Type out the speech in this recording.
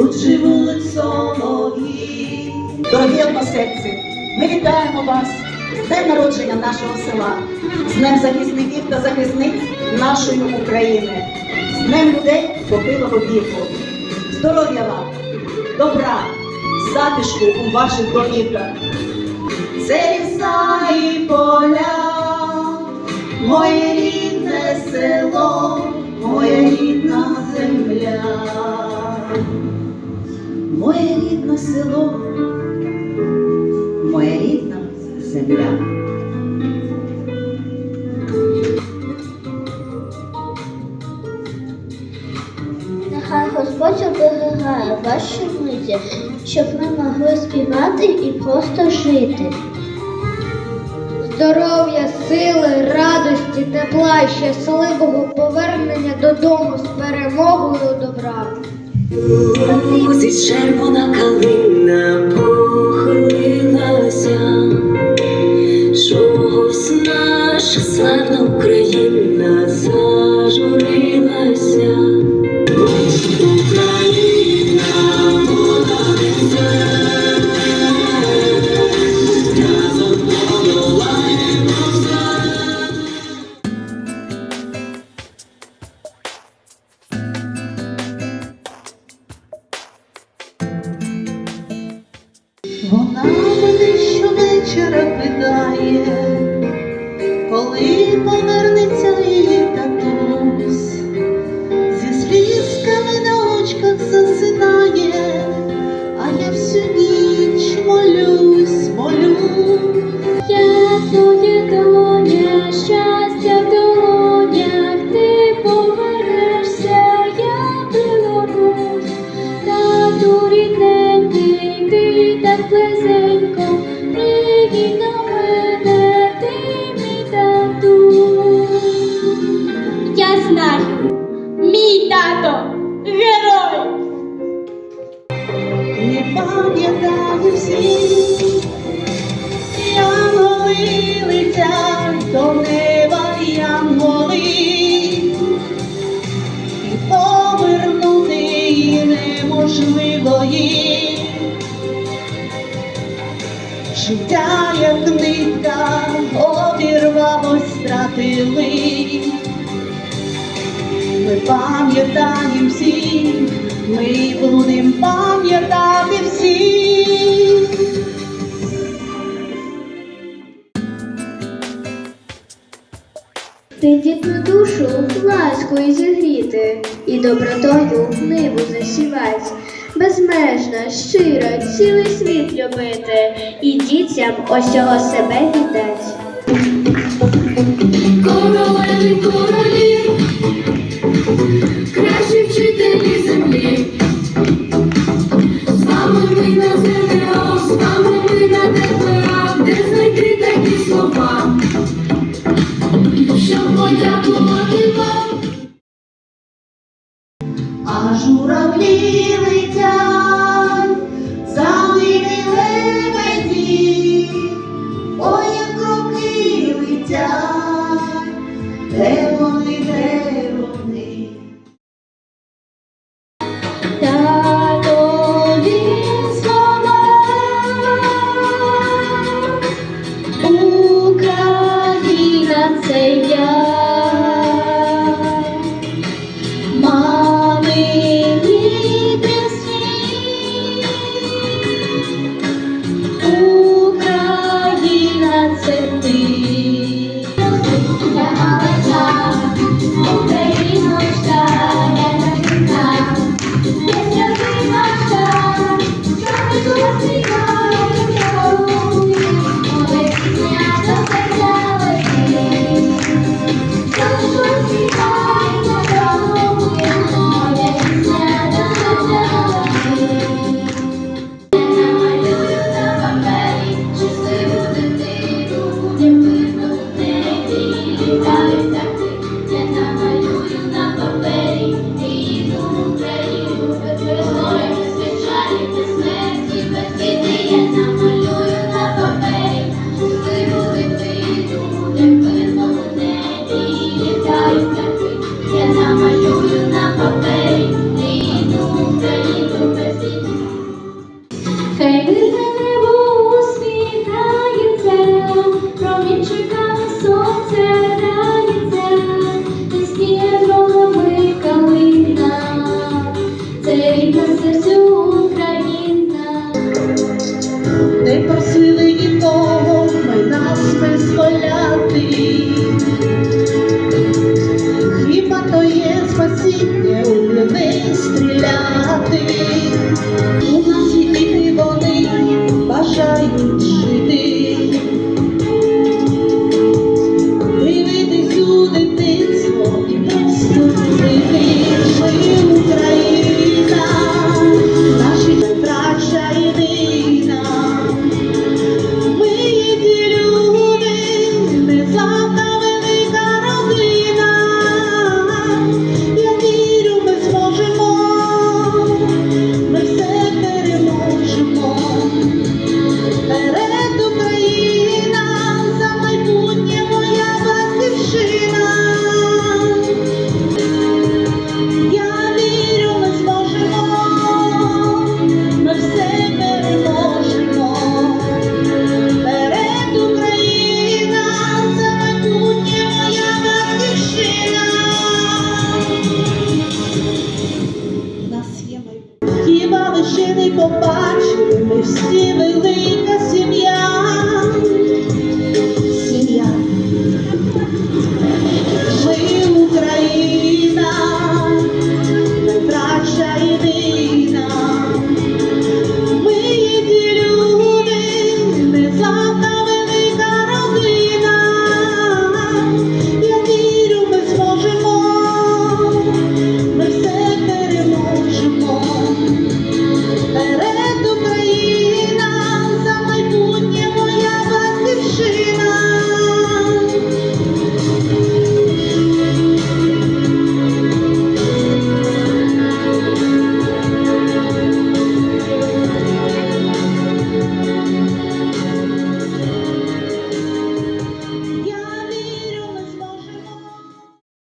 тут живуть солов'ї. Дорогі односельці, ми вітаємо вас з днем народження нашого села, з Днем захисників та захисниць нашої України, з Днем людей похилого віку. Здоров'я вам, добра, затишку у ваших домівках. Це ліса і поля, моє рідне село, моя рідна земля, Моє рідне село, моя рідна земля. Нехай Господь оберігає ваші миті, щоб ми могли співати і просто жити. Здоров'я, сили, радості, тепла, щасливого повернення додому з перемогою добра. Лузі червона калина похилилася, чогось наша славна Україна Життя, як нитка, обірвалось, стратили. Ми пам'ятаємо всіх, ми будемо пам'ятати всіх. Ти дітну душу ласкою зігріти і добротою ниву засівать. Безмежна, щира, цілий світ любити і дітям усього себе віддать. Королеви королів, Рідна серцю Українка. побачили всі ви.